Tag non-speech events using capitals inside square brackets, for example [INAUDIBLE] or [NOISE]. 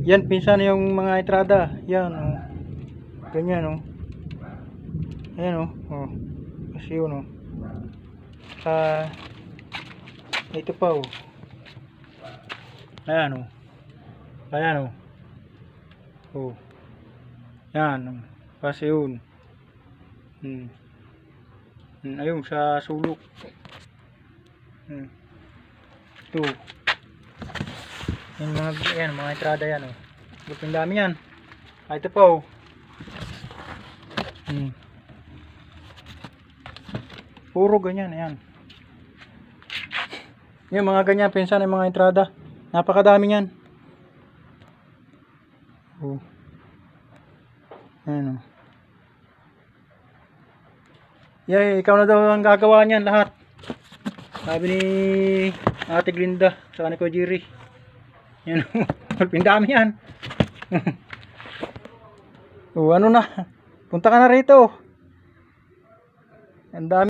Yan, pinsan yung mga entrada. Yan, oh. Ganyan, oh. Ayan, oh. oh. Kasi yun, oh. Sa... ito pa, oh. Ayan, oh. Ayan, oh. Oh. Yan, oh. Kasi yun. Hmm. Hmm, ayun, sa sulok. Hmm. Ito. Yung mga, yan, mga entrada yan, oh. Ang dami yan. Ah, ito pa, oh. Hmm. Puro ganyan, ayan. Yung mga ganyan, pinsan yung mga entrada. Napakadami yan. Oh. Ayan, oh. Yay, ikaw na daw ang gagawa niyan lahat. Sabi ni Ate Glinda sa ni ko Jerry. Yan, pindami yan. [LAUGHS] o ano na, punta ka na rito. Ang dami.